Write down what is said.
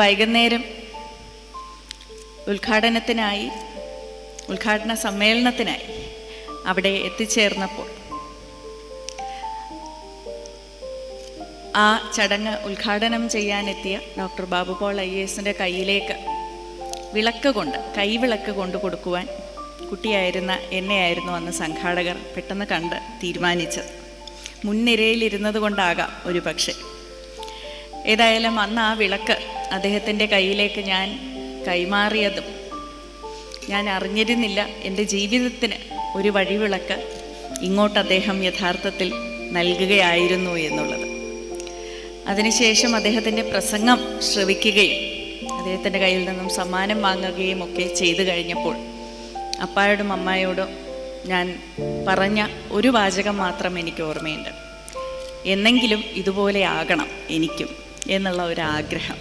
വൈകുന്നേരം ഉദ്ഘാടനത്തിനായി ഉദ്ഘാടന സമ്മേളനത്തിനായി അവിടെ എത്തിച്ചേർന്നപ്പോൾ ആ ചടങ്ങ് ഉദ്ഘാടനം ചെയ്യാനെത്തിയ ഡോക്ടർ ബാബു പോൾ ഐ എസിന്റെ കയ്യിലേക്ക് വിളക്ക് കൊണ്ട് കൈവിളക്ക് കൊണ്ട് കൊടുക്കുവാൻ കുട്ടിയായിരുന്ന എന്നെയായിരുന്നു അന്ന് സംഘാടകർ പെട്ടെന്ന് കണ്ട് തീരുമാനിച്ചത്. മുൻനിരയിലിരുന്നത് കൊണ്ടാകാം ഒരു പക്ഷേ ഏതായാലും അന്ന് ആ വിളക്ക് അദ്ദേഹത്തിന്റെ കയ്യിലേക്ക് ഞാൻ കൈമാറിയതും ഞാൻ അറിഞ്ഞിരുന്നില്ല എന്റെ ജീവിതത്തിന് ഒരു വഴിവിളക്ക് ഇങ്ങോട്ട് അദ്ദേഹം യഥാർത്ഥത്തിൽ നൽകുകയായിരുന്നു എന്നുള്ളത്. അതിനുശേഷം അദ്ദേഹത്തിന്റെ പ്രസംഗം ശ്രവിക്കുകയും അദ്ദേഹത്തിന്റെ കയ്യിൽ നിന്നും സമ്മാനം വാങ്ങുകയും ഒക്കെ ചെയ്തു കഴിഞ്ഞപ്പോൾ അപ്പായോടും അമ്മായോടും ഞാൻ പറഞ്ഞ ഒരു വാചകം മാത്രം എനിക്ക് ഓർമ്മയുണ്ട്. എന്നെങ്കിലും ഇതുപോലെ ആകണം എനിക്കും എന്നുള്ള ഒരു ആഗ്രഹം